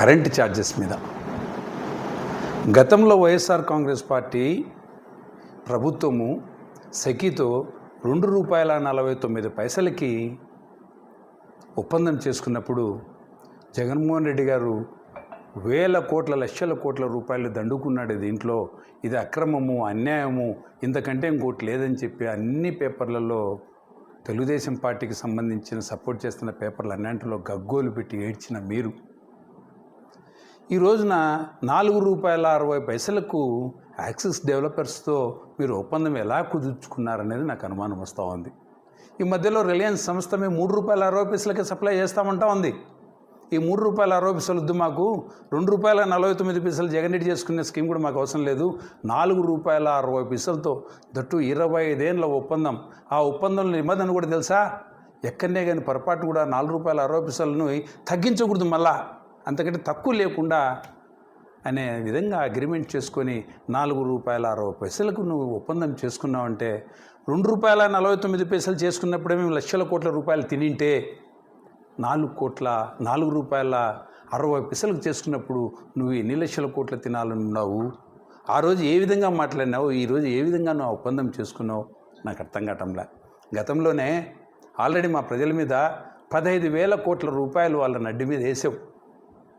Current charges మీద. గతంలో YSR Congress party ప్రభుత్వము సెకితో రెండు రూపాయల నలభై తొమ్మిది పైసలకి ఒప్పందం చేసుకున్నప్పుడు జగన్మోహన్ రెడ్డి గారు వేల కోట్ల లక్షల కోట్ల రూపాయలు దండుకున్నాడు దీంట్లో. ఇది అక్రమము అన్యాయము ఇంతకంటే ఇంకోటి లేదని చెప్పి అన్ని పేపర్లలో తెలుగుదేశం పార్టీకి సంబంధించిన సపోర్ట్ చేస్తున్న పేపర్లు అన్నింటిలో గగ్గోలు పెట్టి ఏడ్చిన మీరు. ఈ రోజున నాలుగు రూపాయల అరవై పైసలకు యాక్సిస్ డెవలపర్స్తో మీరు ఒప్పందం ఎలా కుదుర్చుకున్నారనేది నాకు అనుమానం వస్తూ ఉంది. ఈ మధ్యలో రిలయన్స్ సంస్థ మేము మూడు రూపాయల అరవై పైసలకే సప్లై చేస్తామంటా ఉంది. ఈ మూడు రూపాయల అరవై పైసలు వద్దు మాకు రెండు రూపాయల నలభై తొమ్మిది పైసలు జగన్ చేసుకునే స్కీమ్ కూడా మాకు అవసరం లేదు నాలుగు రూపాయల అరవై పైసలతో దట్టు ఇరవై ఐదేళ్ళ ఒప్పందం. ఆ ఒప్పందంలో నిబంధన కూడా తెలుసా? ఎక్కడనే కానీ పొరపాటు కూడా నాలుగు రూపాయల అరవై పైసలను తగ్గించకూడదు మళ్ళా. అంతకంటే తక్కువ లేకుండా అనే విధంగా అగ్రిమెంట్ చేసుకొని నాలుగు రూపాయల అరవై పైసలకు నువ్వు ఒప్పందం చేసుకున్నావంటే రెండు రూపాయల నలభై తొమ్మిది పైసలు చేసుకున్నప్పుడే మేము లక్షల కోట్ల రూపాయలు తినింటే నాలుగు కోట్ల నాలుగు రూపాయల అరవై పైసలకు చేసుకున్నప్పుడు నువ్వు ఎన్ని లక్షల కోట్ల తినాలనున్నావు? ఆ రోజు ఏ విధంగా మాట్లాడినావు? ఈరోజు ఏ విధంగా నువ్వు ఒప్పందం చేసుకున్నావు? నాకు అర్థం కావటంలా. గతంలోనే ఆల్రెడీ మా ప్రజల మీద పదహైదు వేల కోట్ల రూపాయలు వాళ్ళ నడ్డి మీద వేసావు.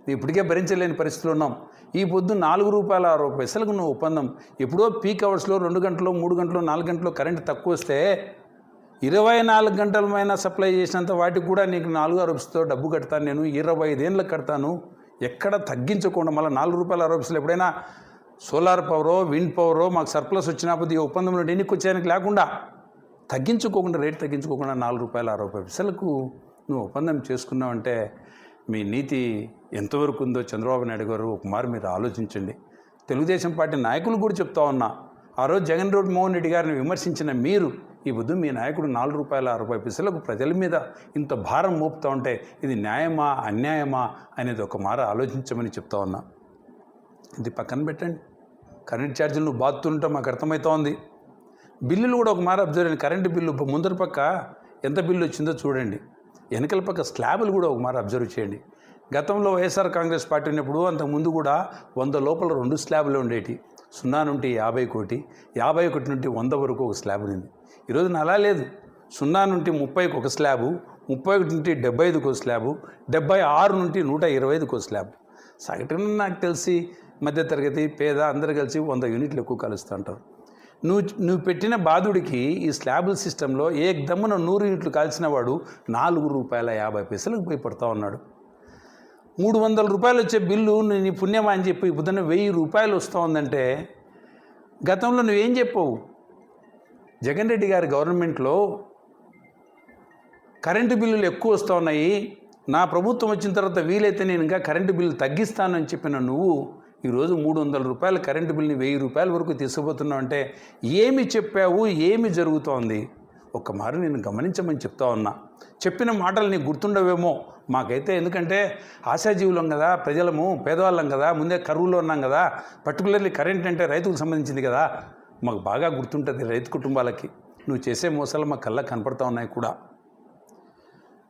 ఇప్పటికే భరించలేని పరిస్థితిలో ఉన్నాం. ఈ పొద్దు నాలుగు రూపాయల అరవై పైసలకు నువ్వు ఒప్పందం. ఎప్పుడో పీక్ అవర్స్లో రెండు గంటలు మూడు గంటలు నాలుగు గంటలు కరెంట్ తక్కువ వస్తే ఇరవై నాలుగు గంటలమైనా సప్లై చేసినంత వాటికి కూడా నీకు నాలుగు అరవైతో డబ్బు కడతాను నేను. ఇరవై ఐదేళ్ళకి కడతాను. ఎక్కడ తగ్గించకుండా మళ్ళీ నాలుగు రూపాయల అరవై పైసలు ఎప్పుడైనా సోలార్ పవరో విండ్ పవరో మాకు సర్ప్లస్ వచ్చినప్పుడు ఈ ఒప్పందంలో ఎన్నికి వచ్చేయడానికి లేకుండా తగ్గించుకోకుండా రేట్ తగ్గించుకోకుండా నాలుగు రూపాయల అరవై పైసలకు నువ్వు ఒప్పందం చేసుకున్నావంటే మీ నీతి ఎంతవరకు ఉందో చంద్రబాబు నాయుడు గారు ఒకమారు మీరు ఆలోచించండి. తెలుగుదేశం పార్టీ నాయకులు కూడా చెప్తా ఉన్నా ఆ రోజు జగన్ రోడ్ మోహన్ రెడ్డి గారిని విమర్శించిన మీరు ఈ బుద్ధు మీ నాయకుడు నాలుగు రూపాయల అరవై పైసలకు ప్రజల మీద ఇంత భారం మోపుతూ ఉంటే ఇది న్యాయమా అన్యాయమా అనేది ఒక మార ఆలోచించమని చెప్తా ఉన్నా. ఇది పక్కన పెట్టండి. కరెంట్ ఛార్జీలు నువ్వు బాదుతుంటే మాకు అర్థమవుతా ఉంది. బిల్లులు కూడా ఒక మార అబ్జర్వ్ చేయండి. కరెంటు బిల్లు ముందర పక్క ఎంత బిల్లు వచ్చిందో చూడండి. వెనకల పక్క స్లాబులు కూడా ఒక మార అబ్జర్వ్ చేయండి. గతంలో వైఎస్ఆర్ కాంగ్రెస్ పార్టీ ఉన్నప్పుడు అంతకుముందు కూడా వంద లోపల రెండు స్లాబులు ఉండేటి. సున్నా నుండి యాభై కోటి యాభై ఒకటి నుండి వంద వరకు ఒక స్లాబ్ ఉంది ఈరోజు అలా లేదు. సున్నా నుండి ముప్పైకి ఒక స్లాబు ముప్పై ఒకటి నుండి డెబ్బై ఐదుకు ఒక స్లాబు డెబ్బై ఆరు నుండి నూట ఇరవై ఐదుకు ఒక స్లాబ్. సగటున నాకు తెలిసి మధ్యతరగతి పేద అందరు కలిసి వంద యూనిట్లు ఎక్కువ కలుస్తూ ఉంటారు. నువ్వు నువ్వు పెట్టిన బాధుడికి ఈ స్లాబుల సిస్టంలో ఏ దమ్మున నూరు యూనిట్లు కాల్చిన వాడు నాలుగు రూపాయల యాభై పైసలకు పోయి ఉన్నాడు. మూడు వందల రూపాయలు వచ్చే బిల్లు నీ పుణ్యమా అని చెప్పి పొద్దున్న వెయ్యి రూపాయలు వస్తూ ఉందంటే గతంలో నువ్వేం చెప్పావు? జగన్ రెడ్డి గారి గవర్నమెంట్లో కరెంటు బిల్లులు ఎక్కువ వస్తూ ఉన్నాయి. నా ప్రభుత్వం వచ్చిన తర్వాత వీలైతే నేను ఇంకా కరెంటు బిల్లు తగ్గిస్తానని చెప్పిన నువ్వు ఈరోజు మూడు వందల రూపాయల కరెంటు బిల్ని వెయ్యి రూపాయల వరకు తీసుకుపోతున్నావు అంటే ఏమి చెప్పావు ఏమి జరుగుతోంది? ఒక్క మారు నేను గమనించమని చెప్తా ఉన్నా. చెప్పిన మాటలు నీకు గుర్తుండవేమో? మాకైతే ఎందుకంటే ఆశాజీవులం కదా ప్రజలము పేదవాళ్ళం కదా ముందే కరువులో ఉన్నాం కదా పర్టికులర్లీ కరెంట్ అంటే రైతుకు సంబంధించింది కదా. మాకు బాగా గుర్తుంటుంది రైతు కుటుంబాలకి. నువ్వు చేసే మోసాలు మా కళ్ళ కనపడతా ఉన్నాయి కూడా.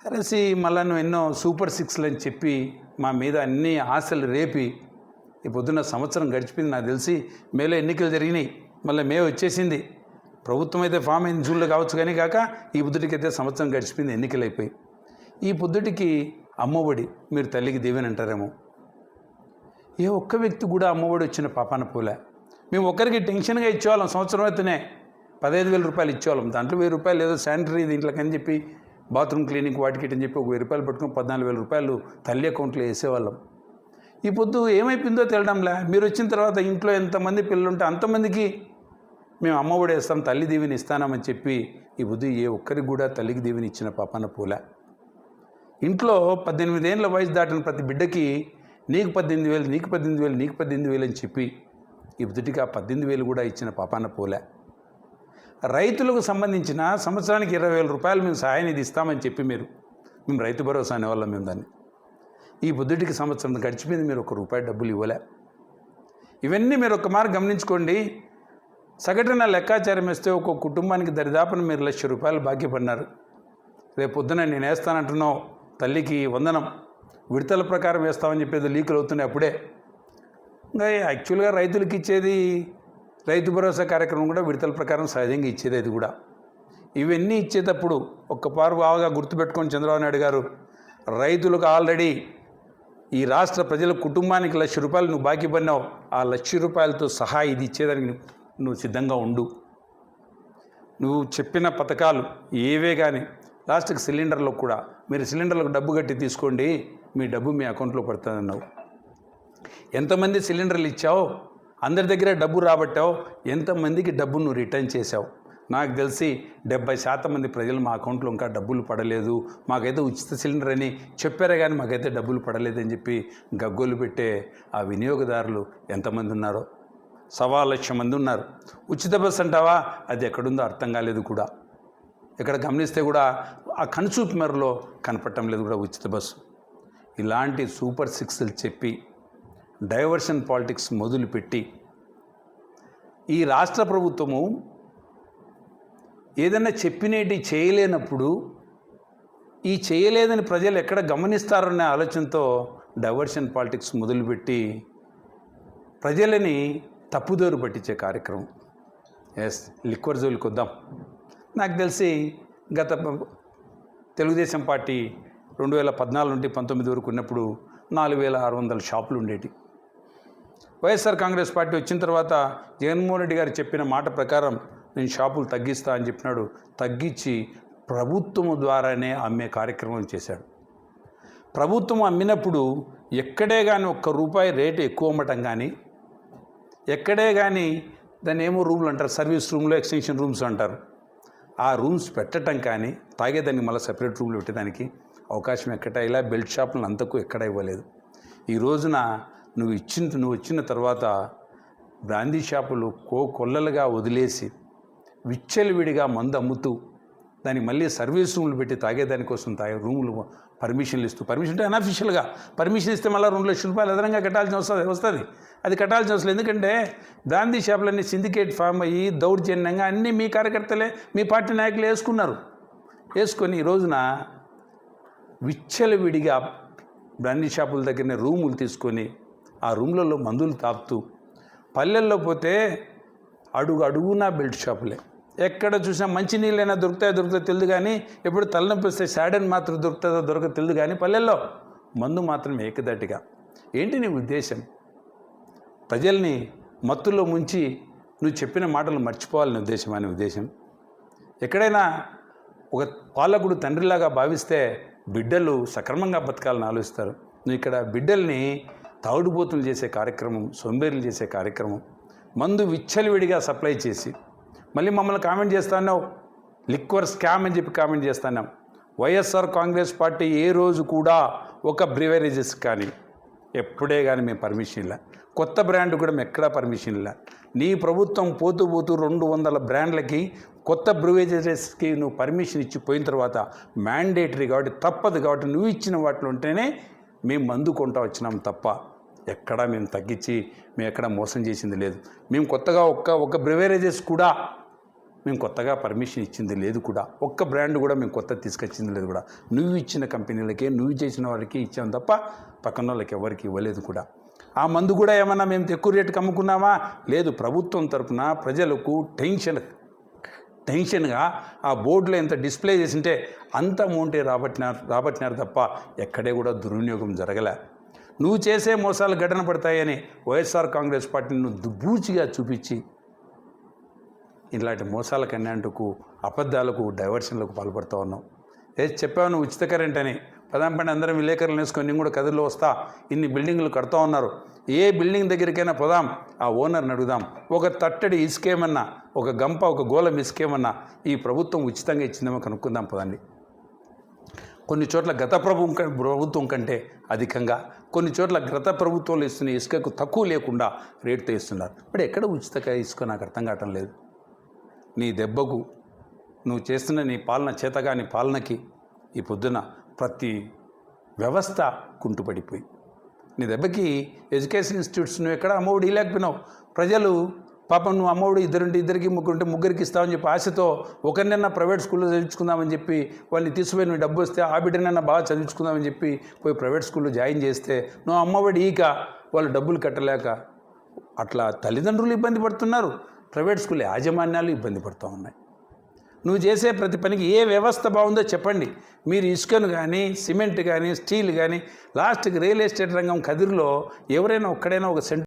అరేసి మళ్ళా నువ్వు ఎన్నో సూపర్ సిక్స్లు అని చెప్పి మా మీద అన్ని ఆశలు రేపి ఈ పొద్దున్న సంవత్సరం గడిచిపోయింది నాకు తెలిసి మేలో ఎన్నికలు జరిగినాయి మళ్ళీ మే వచ్చేసింది. ప్రభుత్వం అయితే ఫామ్ అయిన జూన్లో కావచ్చు కానీ కాక ఈ బుద్ధుడికి అయితే సంవత్సరం గడిచిపోయింది ఎన్నికలు అయిపోయి. ఈ బుద్ధుడికి అమ్మఒడి మీరు తల్లికి దేవిని అంటారేమో. ఏ ఒక్క వ్యక్తి కూడా అమ్మఒడి వచ్చిన పాపాన పోలే. మేము ఒక్కరికి టెన్షన్గా ఇచ్చేవాళ్ళం సంవత్సరం అయితేనే పదహైదు వేల రూపాయలు ఇచ్చేవాళ్ళం. దాంట్లో వెయ్యి రూపాయలు ఏదో శానిటరీ దీంట్లోకని చెప్పి బాత్రూమ్ క్లీనింగ్ వాటికి అని చెప్పి ఒక వెయ్యి రూపాయలు పట్టుకుని పద్నాలుగు వేల రూపాయలు తల్లి అకౌంట్లో వేసేవాళ్ళం. ఈ పొద్దు ఏమైపోయిందో తెలియడంలే మీరు వచ్చిన తర్వాత ఇంట్లో ఎంతమంది పిల్లలుంటే అంతమందికి మేము అమ్మఒడి ఇస్తాం తల్లి దీవిని ఇస్తానమని చెప్పి ఈ బుద్ధి ఏ ఒక్కరికి కూడా తల్లికి దీవిని ఇచ్చిన పాపన పూల. ఇంట్లో పద్దెనిమిది ఏళ్ళ వయసు దాటిన ప్రతి బిడ్డకి నీకు పద్దెనిమిది వేలు నీకు పద్దెనిమిది వేలు నీకు పద్దెనిమిది వేలు అని చెప్పి ఈ బుద్ధికి ఆ పద్దెనిమిది వేలు కూడా ఇచ్చిన పాపాన పూల. రైతులకు సంబంధించిన సంవత్సరానికి ఇరవై వేల రూపాయలు మేము సహాయం ఇది ఇస్తామని చెప్పి మీరు మేము రైతు భరోసా అనేవాళ్ళం మేము దాన్ని. ఈ బుద్ధుడికి సంవత్సరం గడిచిపోయింది మీరు ఒక రూపాయి డబ్బులు ఇవ్వలే. ఇవన్నీ మీరు ఒక మారు గమనించుకోండి. సగటున లెక్కాచారం వేస్తే ఒక కుటుంబానికి దరిదాపున మీరు లక్ష రూపాయలు బాకీ పడినారు రేపు పొద్దున నేను వేస్తానంటున్నావు తల్లికి వందనం విడతల ప్రకారం వేస్తామని చెప్పేది లీకులు అవుతున్నాయి అప్పుడే. ఇంకా యాక్చువల్గా రైతులకి ఇచ్చేది రైతు భరోసా కార్యక్రమం కూడా విడతల ప్రకారం సహజంగా ఇచ్చేది అది కూడా. ఇవన్నీ ఇచ్చేటప్పుడు ఒక్కపారు బాగా గుర్తుపెట్టుకొని చంద్రబాబు నాయుడు గారు రైతులకు ఆల్రెడీ ఈ రాష్ట్ర ప్రజల కుటుంబానికి లక్ష రూపాయలు నువ్వు బాకీ పడినావు ఆ లక్ష రూపాయలతో సహా ఇది ఇచ్చేదానికి నువ్వు- సిద్ధంగా ఉండు. నువ్వు చెప్పిన పథకాలు ఏవే కానీ లాస్ట్కి సిలిండర్లో కూడా మీరు సిలిండర్లకు డబ్బు కట్టి తీసుకోండి మీ డబ్బు మీ అకౌంట్లో పడుతుందన్నావు. ఎంతమంది సిలిండర్లు ఇచ్చావు? అందరి దగ్గర డబ్బు రాబట్టావు ఎంతమందికి డబ్బు నువ్వు రిటర్న్ చేసావు నాకు తెలిసి డెబ్బై శాతం మంది ప్రజలు మా అకౌంట్లో ఇంకా డబ్బులు పడలేదు. మాకైతే ఉచిత సిలిండర్ అని చెప్పారే కానీ మాకైతే డబ్బులు పడలేదని చెప్పి గగ్గోలు పెట్టే ఆ వినియోగదారులు ఎంతమంది ఉన్నారో? సవా లక్ష మంది ఉన్నారు. ఉచిత బస్సు అంటావా? అది ఎక్కడుందో అర్థం కాలేదు కూడా. ఇక్కడ గమనిస్తే కూడా ఆ కనుచూపు మేరలో కనపడటం లేదు కూడా ఉచిత బస్సు. ఇలాంటి సూపర్ సిక్స్లు చెప్పి డైవర్షన్ పాలిటిక్స్ మొదలుపెట్టి ఈ రాష్ట్ర ప్రభుత్వము ఏదైనా చెప్పినేటి చేయలేనప్పుడు ఈ చేయలేదని ప్రజలు ఎక్కడ గమనిస్తారనే ఆలోచనతో డైవర్షన్ పాలిటిక్స్ మొదలుపెట్టి ప్రజలని తప్పుదోరు పట్టించే కార్యక్రమం. ఎస్ లిక్వర్ జోలికి వద్దాం. నాకు తెలిసి గత తెలుగుదేశం పార్టీ రెండు వేల పద్నాలుగు నుండి పంతొమ్మిది వరకు ఉన్నప్పుడు నాలుగు వేల ఆరు వందల షాపులు ఉండేవి వైఎస్ఆర్ కాంగ్రెస్ పార్టీ వచ్చిన తర్వాత జగన్మోహన్ రెడ్డి గారు చెప్పిన మాట ప్రకారం నేను షాపులు తగ్గిస్తా అని చెప్పినాడు. తగ్గించి ప్రభుత్వం ద్వారానే అమ్మే కార్యక్రమం చేశాడు. ప్రభుత్వం అమ్మినప్పుడు ఎక్కడే కానీ ఒక్క రూపాయి రేటు ఎక్కువ అమ్మటం కానీ ఎక్కడే కానీ దాన్ని ఏమో రూమ్లు అంటారు సర్వీస్ రూమ్లో ఎక్స్టెన్షన్ రూమ్స్ అంటారు. ఆ రూమ్స్ పెట్టడం కానీ తాగేదానికి మళ్ళీ సపరేట్ రూమ్లు పెట్టడానికి అవకాశం ఎక్కడ ఇలా బెల్ట్ షాపులను అంతకు ఎక్కడ ఇవ్వలేదు. ఈ రోజున నువ్వు ఇచ్చిన నువ్వు వచ్చిన తర్వాత బ్రాందీ షాపులు కో కొల్లలుగా వదిలేసి విచ్చలవిడిగా మందు అమ్ముతూ దానికి మళ్ళీ సర్వీస్ రూమ్లు పెట్టి తాగేదానికోసం తాగే రూములు పర్మిషన్లు ఇస్తూ పర్మిషన్ అంటే అనఫిషియల్గా పర్మిషన్ ఇస్తే మళ్ళీ రెండు లక్షల రూపాయలు అదనంగా కట్టాల్సిన వస్తుంది వస్తుంది. అది కట్టాల్సిన అవసరం ఎందుకంటే గాంధీ షాపులన్నీ సిండికేట్ ఫామ్ అయ్యి దౌర్జన్యంగా అన్నీ మీ కార్యకర్తలే మీ పార్టీ నాయకులు వేసుకున్నారు. వేసుకొని ఈ రోజున విచ్చలవిడిగా బ్రాండీ షాపుల దగ్గరనే రూములు తీసుకొని ఆ రూమ్లలో మందులు తాపుతూ పల్లెల్లో పోతే అడుగు అడుగునా బెల్ట్ షాపులే. ఎక్కడ చూసినా మంచి నీళ్ళైనా దొరుకుతాయో దొరుకుతాయో తెలియదు కానీ ఎప్పుడు తలనొప్పి వస్తే సాడన్ మాత్రం దొరుకుతుందో దొరక తెలియదు కానీ పల్లెల్లో మందు మాత్రం ఏకదాటిగా. ఏంటి నీ ఉద్దేశం? ప్రజల్ని మత్తులో ముంచి నువ్వు చెప్పిన మాటలు మర్చిపోవాలని ఉద్దేశం అనే ఉద్దేశం? ఎక్కడైనా ఒక పాలకుడు తండ్రిలాగా భావిస్తే బిడ్డలు సక్రమంగా బతకాలని ఆలోచిస్తారు. నువ్వు ఇక్కడ బిడ్డల్ని తాగుడుబోతులు చేసే కార్యక్రమం సొంబేర్లు చేసే కార్యక్రమం మందు విచ్చలవిడిగా సప్లై చేసి మళ్ళీ మమ్మల్ని కామెంట్ చేస్తున్నావు? లిక్వర్ స్కామ్ అని చెప్పి కామెంట్ చేస్తున్నాం. వైఎస్ఆర్ కాంగ్రెస్ పార్టీ ఏ రోజు కూడా ఒక బ్రివరేజెస్ కానీ ఎప్పుడే కానీ మేము పర్మిషన్ ఇలా కొత్త బ్రాండ్ కూడా మేము ఎక్కడా పర్మిషన్ ఇలా నీ ప్రభుత్వం పోతూ పోతూ రెండు వందల బ్రాండ్లకి కొత్త బ్రివేజెస్కి నువ్వు పర్మిషన్ ఇచ్చి పోయిన తర్వాత మ్యాండేటరీ కాబట్టి తప్పదు కాబట్టి నువ్వు ఇచ్చిన వాటిలో ఉంటేనే మేము మందు కొంటా వచ్చినాం తప్ప ఎక్కడా మేము తగ్గించి మేము ఎక్కడ మోసం చేసింది లేదు. మేము కొత్తగా ఒక్క ఒక బ్రివేరేజెస్ కూడా మేము కొత్తగా పర్మిషన్ ఇచ్చింది లేదు కూడా. ఒక్క బ్రాండ్ కూడా మేము కొత్త తీసుకొచ్చింది లేదు కూడా. నువ్వు ఇచ్చిన కంపెనీలకే నువ్వు చేసిన వాళ్ళకి ఇచ్చాం తప్ప పక్కన వాళ్ళకి ఎవరికి ఇవ్వలేదు కూడా. ఆ మందు కూడా ఏమన్నా మేము ఎక్కువ రేటుకి అమ్ముకున్నామా? లేదు ప్రభుత్వం తరఫున ప్రజలకు టెన్షన్ టెన్షన్గా ఆ బోర్డులో ఎంత డిస్ప్లే చేసింటే అంత అమౌంటే రాబట్టినారు రాబట్టినారు తప్ప ఎక్కడే కూడా దుర్వినియోగం జరగలే. నువ్వు చేసే మోసాలు ఘటన పడతాయని వైఎస్ఆర్ కాంగ్రెస్ పార్టీని నువ్వు దుబ్బూచిగా చూపించి ఇలాంటి మోసాల కన్యాంటుకు అబద్ధాలకు డైవర్షన్లకు పాల్పడుతూ ఉన్నాం. ఏ చెప్పావు నువ్వు ఉచిత కరెంట్ అని? పదాం అందరం విలేకరులు వేసుకొని నేను కూడా కథల్లో వస్తా. ఇన్ని బిల్డింగ్లు కడుతూ ఉన్నారు. ఏ బిల్డింగ్ దగ్గరికైనా పోదాం. ఆ ఓనర్ని అడుగుదాం. ఒక తట్టడి ఇసుకేమన్నా ఒక గంప ఒక గోళం ఇసుకేమన్నా ఈ ప్రభుత్వం ఉచితంగా ఇచ్చిందేమో కనుక్కుందాం పదండి. కొన్ని చోట్ల గత ప్రభుత్వం ప్రభుత్వం కంటే అధికంగా కొన్ని చోట్ల గత ప్రభుత్వంలో ఇస్తున్న ఇసుకకు తక్కువ లేకుండా రేటుతో ఇస్తున్నారు ఇప్పుడు ఎక్కడ ఉచిత ఇసుక నాకు అర్థం కావటం లేదు. నీ దెబ్బకు నువ్వు చేస్తున్న నీ పాలన చేతగాని పాలనకి ఈ పొద్దున ప్రతి వ్యవస్థ కుంటుపడిపోయి. నీ దెబ్బకి ఎడ్యుకేషన్ ఇన్స్టిట్యూట్స్ నువ్వు ఎక్కడ అమ్మఒడి లేకపోయినావు. ప్రజలు పాపం నువ్వు అమ్మఒడి ఇద్దరుంటే ఇద్దరికి ముగ్గురుంటే ముగ్గురికి ఇస్తావని చెప్పి ఆశతో ఒకరినైనా ప్రైవేట్ స్కూల్లో చదివించుకుందామని చెప్పి వాళ్ళని తీసుకుపోయి నువ్వు డబ్బు వస్తే ఆ బిడ్డనైనా బాగా చదివించుకుందామని చెప్పి పోయి ప్రైవేట్ స్కూల్లో జాయిన్ చేస్తే నువ్వు అమ్మఒడి ఈక వాళ్ళు డబ్బులు కట్టలేక అట్లా తల్లిదండ్రులు ఇబ్బంది పడుతున్నారు. ప్రైవేట్ స్కూల్ యాజమాన్యాలు ఇబ్బంది పడుతూ ఉన్నాయి. నువ్వు చేసే ప్రతి పనికి ఏ వ్యవస్థ బాగుందో చెప్పండి. మీరు ఇసుకను కానీ సిమెంట్ కానీ స్టీల్ కానీ లాస్ట్కి రియల్ ఎస్టేట్ రంగం కదిరిలో ఎవరైనా ఒక్కడైనా ఒక సెంటర్